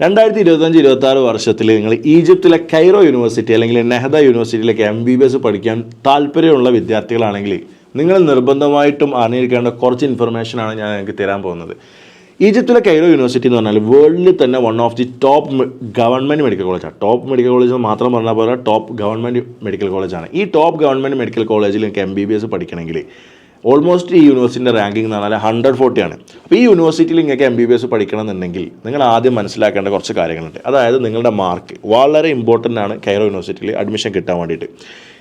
രണ്ടായിരത്തി ഇരുപത്തഞ്ച് ഇരുപത്തി ആറ് വർഷത്തിൽ നിങ്ങൾ ഈജിപ്തിലെ കൈറോ യൂണിവേഴ്സിറ്റി അല്ലെങ്കിൽ നെഹദ യൂണിവേഴ്സിറ്റിയിലേക്ക് എം ബി ബി എസ് പഠിക്കാൻ താല്പര്യമുള്ള വിദ്യാർത്ഥികളാണെങ്കിൽ നിങ്ങൾ നിർബന്ധമായിട്ടും അറിഞ്ഞിരിക്കേണ്ട കുറച്ച് ഇൻഫർമേഷനാണ് ഞാൻ നിങ്ങൾക്ക് തരാൻ പോകുന്നത്. ഈജിപ്തിലെ കൈറോ യൂണിവേഴ്സിറ്റി എന്ന് പറഞ്ഞാൽ വേൾഡിൽ തന്നെ one of the top government medical കോളേജാണ് ടോപ്പ് മെഡിക്കൽ കോളേജ് എന്ന് മാത്രം പറഞ്ഞാൽ പോലെ ടോപ്പ് ഗവൺമെന്റ് മെഡിക്കൽ കോളേജാണ് ഈ ടോപ്പ് ഗവൺമെന്റ് മെഡിക്കൽ കോളേജിൽ നിങ്ങൾക്ക് എം ബി ബി എസ് പഠിക്കണമെങ്കിൽ ഓൾമോസ്റ്റ് ഈ യൂണിവേഴ്സിറ്റിന്റെ റാങ്കിങ് എന്ന് പറഞ്ഞാൽ ഹൺഡ്രഡ് ഫോർട്ടിയാണ് അപ്പോൾ ഈ യൂണിവേഴ്സിറ്റിയിൽ നിങ്ങൾക്ക് എം ബി ബി എസ് പഠിക്കണമെന്നുണ്ടെങ്കിൽ നിങ്ങൾ ആദ്യം മനസ്സിലാക്കേണ്ട കുറച്ച് കാര്യങ്ങളുണ്ട്. അതായത് നിങ്ങളുടെ മാർക്ക് വളരെ ഇമ്പോർട്ടന്റ് ആണ് കൈറോ യൂണിവേഴ്സിറ്റിയിൽ അഡ്മിഷൻ കിട്ടാൻ വേണ്ടിയിട്ട്.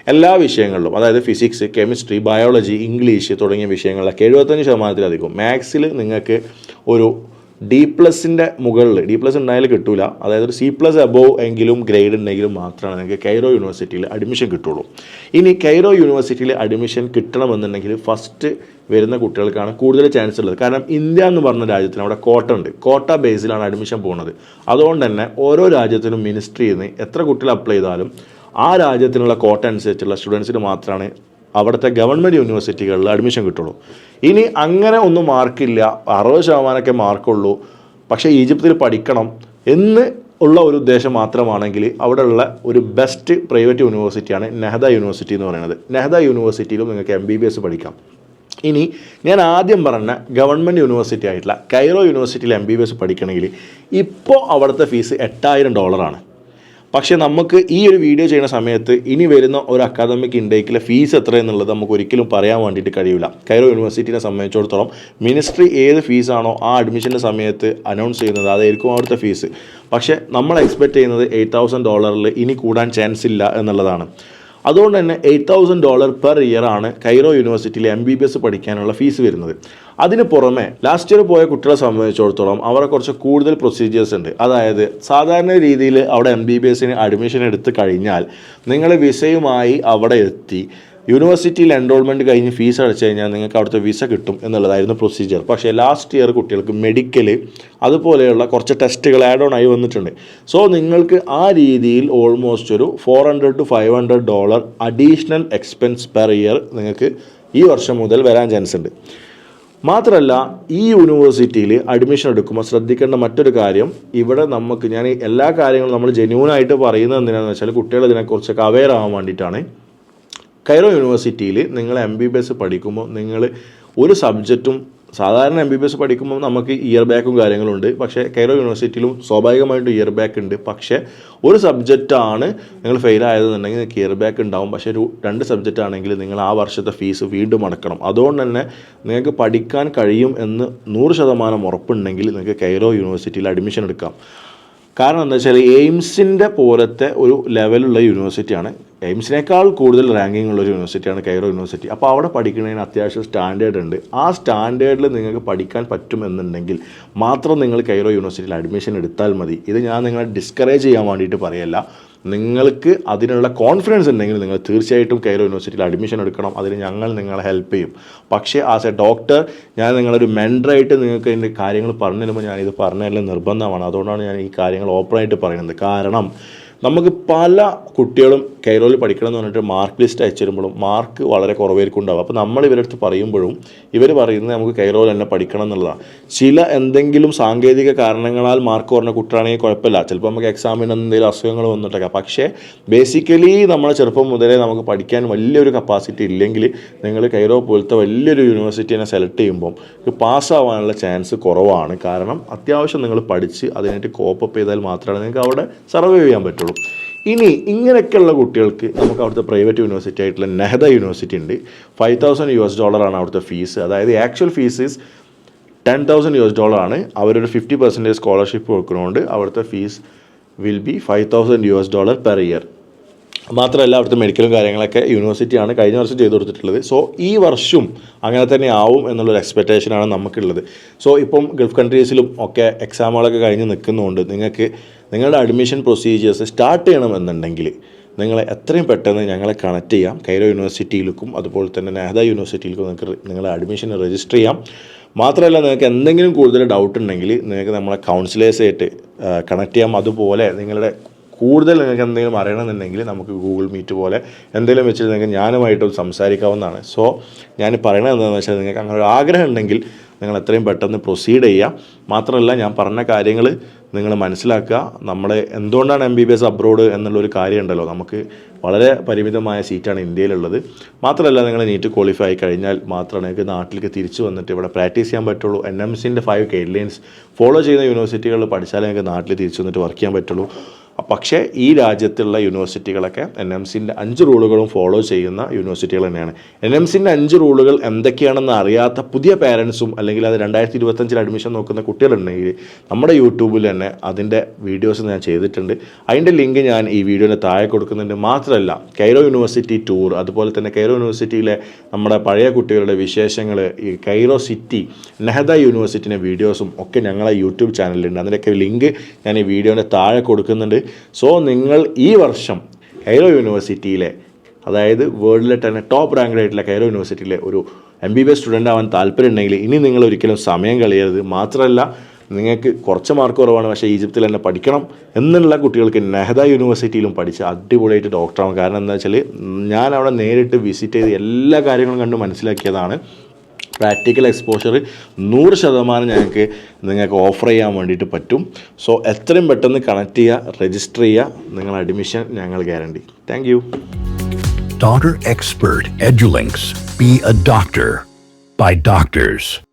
എല്ലാ വിഷയങ്ങളിലും അതായത് ഫിസിക്സ് കെമിസ്ട്രി ബയോളജി ഇംഗ്ലീഷ് തുടങ്ങിയ വിഷയങ്ങളിലൊക്കെ എഴുപത്തഞ്ച് ശതമാനത്തിലധികം മാത്സിൽ നിങ്ങൾക്ക് ഒരു ഡി പ്ലസിന്റെ മുകളിൽ ഡി പ്ലസ് ഉണ്ടായാലും കിട്ടൂല. അതായത് ഒരു സി പ്ലസ് അബോവ് എങ്കിലും ഗ്രേഡ് ഉണ്ടെങ്കിലും മാത്രമാണ് നിങ്ങൾക്ക് കൈറോ യൂണിവേഴ്സിറ്റിയിൽ അഡ്മിഷൻ കിട്ടുള്ളൂ. ഇനി കൈറോ യൂണിവേഴ്സിറ്റിയിൽ അഡ്മിഷൻ കിട്ടണമെന്നുണ്ടെങ്കിൽ ഫസ്റ്റ് വരുന്ന കുട്ടികൾക്കാണ് കൂടുതൽ ചാൻസ് ഉള്ളത്. കാരണം ഇന്ത്യ എന്ന് പറഞ്ഞ രാജ്യത്തിന് അവിടെ കോട്ട ഉണ്ട്. കോട്ട ബേസിലാണ് അഡ്മിഷൻ പോകുന്നത്. അതുകൊണ്ട് തന്നെ ഓരോ രാജ്യത്തിനും മിനിസ്ട്രിയിൽ നിന്ന് എത്ര കുട്ടികൾ അപ്ലൈ ചെയ്താലും ആ രാജ്യത്തിനുള്ള കോട്ട അനുസരിച്ചുള്ള സ്റ്റുഡൻസിന് മാത്രമാണ് അവിടുത്തെ ഗവൺമെന്റ് യൂണിവേഴ്സിറ്റികളിൽ അഡ്മിഷൻ കിട്ടുള്ളൂ. ഇനി അങ്ങനെ ഒന്നും മാർക്കില്ല. അറുപത് ശതമാനമൊക്കെ മാർക്കുള്ളൂ. പക്ഷേ ഈജിപ്തിൽ പഠിക്കണം എന്ന് ഉള്ള ഒരു ഉദ്ദേശം മാത്രമാണെങ്കിൽ അവിടെയുള്ള ഒരു ബെസ്റ്റ് പ്രൈവറ്റ് യൂണിവേഴ്സിറ്റിയാണ് നെഹ്ദ യൂണിവേഴ്സിറ്റി എന്ന് പറയുന്നത്. നെഹ്ദ യൂണിവേഴ്സിറ്റിയിലും നിങ്ങൾക്ക് എം ബി ബി എസ് പഠിക്കാം. ഇനി ഞാൻ ആദ്യം പറഞ്ഞ ഗവൺമെന്റ് യൂണിവേഴ്സിറ്റി ആയിട്ടുള്ള കൈറോ യൂണിവേഴ്സിറ്റിയിൽ എം ബി ബി എസ് പഠിക്കണമെങ്കിൽ ഇപ്പോൾ അവിടുത്തെ ഫീസ് എട്ടായിരം ഡോളറാണ് പക്ഷേ നമുക്ക് ഈ ഒരു വീഡിയോ ചെയ്യുന്ന സമയത്ത് ഇനി വരുന്ന ഒരു അക്കാദമിക് ഇൻടേക്കിലെ ഫീസ് എത്ര എന്നുള്ളത് നമുക്ക് ഒരിക്കലും പറയാൻ വേണ്ടിയിട്ട് കഴിയില്ല കൈറോ യൂണിവേഴ്സിറ്റിനെ സംബന്ധിച്ചിടത്തോളം മിനിസ്ട്രി ഏത് ഫീസാണോ ആ അഡ്മിഷന്റെ സമയത്ത് അനൗൺസ് ചെയ്യുന്നത് അതായിരിക്കും അവിടുത്തെ ഫീസ് പക്ഷേ നമ്മൾ എക്സ്പെക്റ്റ് ചെയ്യുന്നത് എയ്റ്റ് തൗസൻഡ് ഡോളറിൽ ഇനി കൂടാൻ ചാൻസ് ഇല്ല എന്നുള്ളതാണ്. അതുകൊണ്ട് തന്നെ eight thousand dollar per year ആണ് കൈറോ യൂണിവേഴ്സിറ്റിയിൽ എം ബി ബി എസ് പഠിക്കാനുള്ള ഫീസ് വരുന്നത്. അതിന് പുറമെ ലാസ്റ്റ് ഇയർ പോയ കുട്ടികളെ സംബന്ധിച്ചിടത്തോളം അവരെ കുറച്ച് കൂടുതൽ പ്രൊസീജിയേഴ്സ് ഉണ്ട്. അതായത് സാധാരണ രീതിയിൽ അവിടെ എം ബി ബി എസിന് അഡ്മിഷൻ എടുത്ത് കഴിഞ്ഞാൽ നിങ്ങൾ വിസയുമായി അവിടെ എത്തി യൂണിവേഴ്സിറ്റിയിൽ എൻറോൾമെന്റ് കഴിഞ്ഞ് ഫീസ് അടച്ചു കഴിഞ്ഞാൽ നിങ്ങൾക്ക് അവിടുത്തെ വിസ കിട്ടും എന്നുള്ളതായിരുന്നു പ്രൊസീജിയർ പക്ഷേ ലാസ്റ്റ് ഇയർ കുട്ടികൾക്ക് മെഡിക്കൽ അതുപോലെയുള്ള കുറച്ച് ടെസ്റ്റുകൾ ആഡ് ഓൺ ആയി വന്നിട്ടുണ്ട്. സോ നിങ്ങൾക്ക് ആ രീതിയിൽ ഓൾമോസ്റ്റ് ഒരു four hundred to five hundred dollar additional expense per year നിങ്ങൾക്ക് ഈ വർഷം മുതൽ വരാൻ ചാൻസ് ഉണ്ട്. മാത്രമല്ല ഈ യൂണിവേഴ്സിറ്റിയിൽ അഡ്മിഷൻ എടുക്കുമ്പോൾ ശ്രദ്ധിക്കേണ്ട മറ്റൊരു കാര്യം ഇവിടെ നമുക്ക് ഞാൻ എല്ലാ കാര്യങ്ങളും നമ്മൾ ജെന്യൂനായിട്ട് പറയുന്നത് എന്തിനാണെന്ന് വെച്ചാൽ കുട്ടികൾ ഇതിനെക്കുറിച്ചൊക്കെ അവെയർ ആവാൻ വേണ്ടിയിട്ടാണ്. കൈറോ യൂണിവേഴ്സിറ്റിയിൽ നിങ്ങൾ എം ബി ബി എസ് പഠിക്കുമ്പോൾ നിങ്ങൾ ഒരു സബ്ജക്റ്റും സാധാരണ എം ബി ബി എസ് പഠിക്കുമ്പോൾ നമുക്ക് ഇയർ ബാക്കും കാര്യങ്ങളുണ്ട്. പക്ഷേ കൈറോ യൂണിവേഴ്സിറ്റിയിലും സ്വാഭാവികമായിട്ടും ഇയർ ബാക്ക് ഉണ്ട്. പക്ഷേ ഒരു സബ്ജക്റ്റാണ് നിങ്ങൾ ഫെയിൽ ആയതെന്നുണ്ടെങ്കിൽ നിങ്ങൾക്ക് ഇയർ ബാക്ക് ഉണ്ടാവും. പക്ഷേ ഒരു രണ്ട് സബ്ജക്റ്റ് ആണെങ്കിൽ നിങ്ങൾ ആ വർഷത്തെ ഫീസ് വീണ്ടും അടക്കണം. അതുകൊണ്ട് തന്നെ നിങ്ങൾക്ക് പഠിക്കാൻ കഴിയും എന്ന് നൂറ് ശതമാനം ഉറപ്പുണ്ടെങ്കിൽ നിങ്ങൾക്ക് കൈറോ യൂണിവേഴ്സിറ്റിയിൽ അഡ്മിഷൻ എടുക്കാം. കാരണം എന്താ വെച്ചാൽ എയിംസിന്റെ പോലത്തെ ഒരു ലെവലുള്ള യൂണിവേഴ്സിറ്റിയാണ് എയിംസിനേക്കാൾ കൂടുതൽ റാങ്കിങ് ഉള്ള ഒരു യൂണിവേഴ്സിറ്റിയാണ് കൈറോ യൂണിവേഴ്സിറ്റി. അപ്പോൾ അവിടെ പഠിക്കുന്നതിന് അത്യാവശ്യം സ്റ്റാൻഡേർഡ് ഉണ്ട്. ആ സ്റ്റാൻഡേർഡിൽ നിങ്ങൾക്ക് പഠിക്കാൻ പറ്റുമെന്നുണ്ടെങ്കിൽ മാത്രം നിങ്ങൾ കൈറോ യൂണിവേഴ്സിറ്റിയിൽ അഡ്മിഷൻ എടുത്താൽ മതി. ഇത് ഞാൻ നിങ്ങളെ ഡിസ്കറേജ് ചെയ്യാൻ വേണ്ടിയിട്ട് പറയല്ല. നിങ്ങൾക്ക് അതിനുള്ള കോൺഫിഡൻസ് ഉണ്ടെങ്കിൽ നിങ്ങൾ തീർച്ചയായിട്ടും കൈറോ യൂണിവേഴ്സിറ്റിയിൽ അഡ്മിഷൻ എടുക്കണം. അതിന് ഞങ്ങൾ നിങ്ങളെ ഹെൽപ്പ് ചെയ്യും. പക്ഷേ ആസ് എ ഡോക്ടർ ഞാൻ നിങ്ങളൊരു മെൻഡറായിട്ട് നിങ്ങൾക്ക് അതിന്റെ കാര്യങ്ങൾ പറഞ്ഞു തരുമ്പോൾ ഞാനിത് പറഞ്ഞതിൽ നിർബന്ധമാണ്. അതുകൊണ്ടാണ് ഞാൻ ഈ കാര്യങ്ങൾ ഓപ്പണായിട്ട് പറയുന്നത്. കാരണം നമുക്ക് പല കുട്ടികളും കൈറോയിൽ പഠിക്കണം എന്ന് പറഞ്ഞിട്ട് മാർക്ക് ലിസ്റ്റ് അയച്ചു തരുമ്പോഴും മാർക്ക് വളരെ കുറവായിരിക്കും ഉണ്ടാവും അപ്പോൾ നമ്മൾ ഇവരുടെ അടുത്ത് പറയുമ്പോഴും ഇവർ പറയുന്നത് നമുക്ക് കൈറോയിൽ തന്നെ പഠിക്കണം എന്നുള്ളതാണ്. ചില എന്തെങ്കിലും സാങ്കേതിക കാരണങ്ങളാൽ മാർക്ക് കുറഞ്ഞ കുട്ടിയാണെങ്കിൽ കുഴപ്പമില്ല. ചിലപ്പോൾ നമുക്ക് എക്സാമിന് എന്തെങ്കിലും അസുഖങ്ങൾ വന്നിട്ടൊക്കെ. പക്ഷേ ബേസിക്കലി നമ്മളെ ചെറുപ്പം മുതലേ നമുക്ക് പഠിക്കാൻ വലിയൊരു കപ്പാസിറ്റി ഇല്ലെങ്കിൽ നിങ്ങൾ കൈറോ പോലത്തെ വലിയൊരു യൂണിവേഴ്സിറ്റിനെ സെലക്ട് ചെയ്യുമ്പം പാസ്സാവാനുള്ള ചാൻസ് കുറവാണ്. കാരണം അത്യാവശ്യം നിങ്ങൾ പഠിച്ച് അതിനായിട്ട് കോപ്പപ്പ് ചെയ്താൽ മാത്രമേ നിങ്ങൾക്ക് അവിടെ സർവൈവ് ചെയ്യാൻ പറ്റുള്ളൂ. ഇനി ഇങ്ങനെയൊക്കെയുള്ള കുട്ടികൾക്ക് നമുക്ക് അവിടുത്തെ പ്രൈവറ്റ് യൂണിവേഴ്സിറ്റി ആയിട്ടുള്ള നെഹദ യൂണിവേഴ്സിറ്റി ഉണ്ട്. ഫൈവ് തൗസൻഡ് യു എസ് ഡോളറാണ് അവിടുത്തെ ഫീസ് അതായത് actual fees is ten thousand U S ഡോളറാണ് അവരൊരു ഫിഫ്റ്റി പെർസെന്റേജ് സ്കോളർഷിപ്പ് കൊടുക്കുന്നതുകൊണ്ട് അവിടുത്തെ fees will be five thousand U S dollar per year മാത്രമല്ല അവിടുത്തെ മെഡിക്കലും കാര്യങ്ങളൊക്കെ യൂണിവേഴ്സിറ്റിയാണ് കഴിഞ്ഞ വർഷം ചെയ്തു കൊടുത്തിട്ടുള്ളത്. സോ ഈ വർഷവും അങ്ങനെ തന്നെ ആവും എന്നുള്ളൊരു എക്സ്പെക്റ്റേഷനാണ് നമുക്കുള്ളത്. സോ ഇപ്പം ഗൾഫ് കൺട്രീസിലും ഒക്കെ എക്സാമുകളൊക്കെ കഴിഞ്ഞ് നിൽക്കുന്നതുകൊണ്ട് നിങ്ങൾക്ക് നിങ്ങളുടെ അഡ്മിഷൻ പ്രൊസീജിയേഴ്സ് സ്റ്റാർട്ട് ചെയ്യണമെന്നുണ്ടെങ്കിൽ നിങ്ങളെ എത്രയും പെട്ടെന്ന് ഞങ്ങളെ കണക്ട് ചെയ്യാം. കൈറോ യൂണിവേഴ്സിറ്റിയിലേക്കും അതുപോലെ തന്നെ നെഹ്ദ യൂണിവേഴ്സിറ്റിയിലേക്കും നിങ്ങൾക്ക് നിങ്ങളെ അഡ്മിഷൻ രജിസ്റ്റർ ചെയ്യാം. മാത്രമല്ല നിങ്ങൾക്ക് എന്തെങ്കിലും കൂടുതൽ ഡൗട്ട് ഉണ്ടെങ്കിൽ നിങ്ങൾക്ക് നമ്മളെ കൗൺസിലേഴ്സായിട്ട് കണക്ട് ചെയ്യാം. അതുപോലെ നിങ്ങളുടെ കൂടുതൽ നിങ്ങൾക്ക് എന്തെങ്കിലും അറിയണമെന്നുണ്ടെങ്കിൽ നമുക്ക് ഗൂഗിൾ മീറ്റ് പോലെ എന്തെങ്കിലും വെച്ചിട്ട് നിങ്ങൾക്ക് ഞാനുമായിട്ട് സംസാരിക്കാവുന്നതാണ്. സോ ഞാൻ പറയണത് എന്താണെന്ന് വെച്ചാൽ നിങ്ങൾക്ക് അങ്ങനെ ഒരു ആഗ്രഹം ഉണ്ടെങ്കിൽ നിങ്ങൾ എത്രയും പെട്ടെന്ന് പ്രൊസീഡ് ചെയ്യുക. മാത്രമല്ല ഞാൻ പറഞ്ഞ കാര്യങ്ങൾ നിങ്ങൾ മനസ്സിലാക്കുക. നമ്മളെ എന്തുകൊണ്ടാണ് M B B S abroad എന്നുള്ളൊരു കാര്യമുണ്ടല്ലോ. നമുക്ക് വളരെ പരിമിതമായ സീറ്റാണ് ഇന്ത്യയിലുള്ളത്. മാത്രമല്ല നിങ്ങൾ നീറ്റ് ക്വാളിഫൈ ആയി കഴിഞ്ഞാൽ മാത്രമേ നിങ്ങൾക്ക് നാട്ടിലേക്ക് തിരിച്ചു വന്നിട്ട് ഇവിടെ പ്രാക്ടീസ് ചെയ്യാൻ പറ്റുള്ളൂ. എൻ എം സിന്റെ ഫൈവ് ഗൈഡ് ലൈൻസ് ഫോളോ ചെയ്യുന്ന യൂണിവേഴ്സിറ്റികളിൽ പഠിച്ചാലേ നിങ്ങൾക്ക് നാട്ടിൽ തിരിച്ചു വന്നിട്ട് വർക്ക് ചെയ്യാൻ പറ്റുള്ളൂ. പക്ഷേ ഈ രാജ്യത്തുള്ള യൂണിവേഴ്സിറ്റികളൊക്കെ എൻ എം സിന്റെ അഞ്ച് റൂളുകളും ഫോളോ ചെയ്യുന്ന യൂണിവേഴ്സിറ്റികൾ തന്നെയാണ്. എൻ എം സിന്റെ അഞ്ച് റൂളുകൾ എന്തൊക്കെയാണെന്ന് അറിയാത്ത പുതിയ പാരൻസും അല്ലെങ്കിൽ അത് രണ്ടായിരത്തി ഇരുപത്തഞ്ചിൽ അഡ്മിഷൻ നോക്കുന്ന കുട്ടികളുണ്ടെങ്കിൽ നമ്മുടെ യൂട്യൂബിൽ തന്നെ അതിന്റെ വീഡിയോസ് ഞാൻ ചെയ്തിട്ടുണ്ട്. അതിന്റെ ലിങ്ക് ഞാൻ ഈ വീഡിയോയുടെ താഴെ കൊടുക്കുന്നുണ്ട്. മാത്രമല്ല കൈറോ യൂണിവേഴ്സിറ്റി ടൂർ അതുപോലെ തന്നെ കൈറോ യൂണിവേഴ്സിറ്റിയിലെ നമ്മുടെ പഴയ കുട്ടികളുടെ വിശേഷങ്ങൾ ഈ കൈറോ സിറ്റി നെഹദ യൂണിവേഴ്സിറ്റിന്റെ വീഡിയോസും ഒക്കെ ഞങ്ങളെ യൂട്യൂബ് ചാനലിലുണ്ട്. അതിന്റെയൊക്കെ ലിങ്ക് ഞാൻ ഈ വീഡിയോന്റെ താഴെ കൊടുക്കുന്നുണ്ട്. സോ നിങ്ങൾ ഈ വർഷം കൈറോ യൂണിവേഴ്സിറ്റിയിലെ അതായത് വേൾഡിലെ തന്നെ ടോപ്പ് റാങ്ക്ഡ് ആയിട്ടുള്ള കൈറോ യൂണിവേഴ്സിറ്റിയിലെ ഒരു M B B S student ആവാൻ താല്പര്യമുണ്ടെങ്കിൽ ഇനി നിങ്ങൾ ഒരിക്കലും സമയം കളയരുത്. മാത്രമല്ല നിങ്ങൾക്ക് കുറച്ച് മാർക്ക് കുറവാണ്. പക്ഷേ ഈജിപ്തിൽ തന്നെ പഠിക്കണം എന്നുള്ള കുട്ടികൾക്ക് നെഹദ യൂണിവേഴ്സിറ്റിയിലും പഠിച്ച് അടിപൊളിയായിട്ട് ഡോക്ടറാവും കാരണം എന്താ വെച്ചാൽ ഞാൻ അവിടെ നേരിട്ട് വിസിറ്റ് ചെയ്ത് എല്ലാ കാര്യങ്ങളും കണ്ട് മനസ്സിലാക്കിയതാണ്. പ്രാക്ടിക്കൽ എക്സ്പോഷർ നൂറ് ശതമാനം ഞങ്ങൾക്ക് നിങ്ങൾക്ക് ഓഫർ ചെയ്യാൻ വേണ്ടിയിട്ട് പറ്റും. സോ എത്രയും പെട്ടെന്ന് കണക്ട് ചെയ്യുക രജിസ്റ്റർ ചെയ്യുക നിങ്ങൾ അഡ്മിഷൻ ഞങ്ങൾ guarantee thank you doctor expert Edulinks be a doctor bye doctors.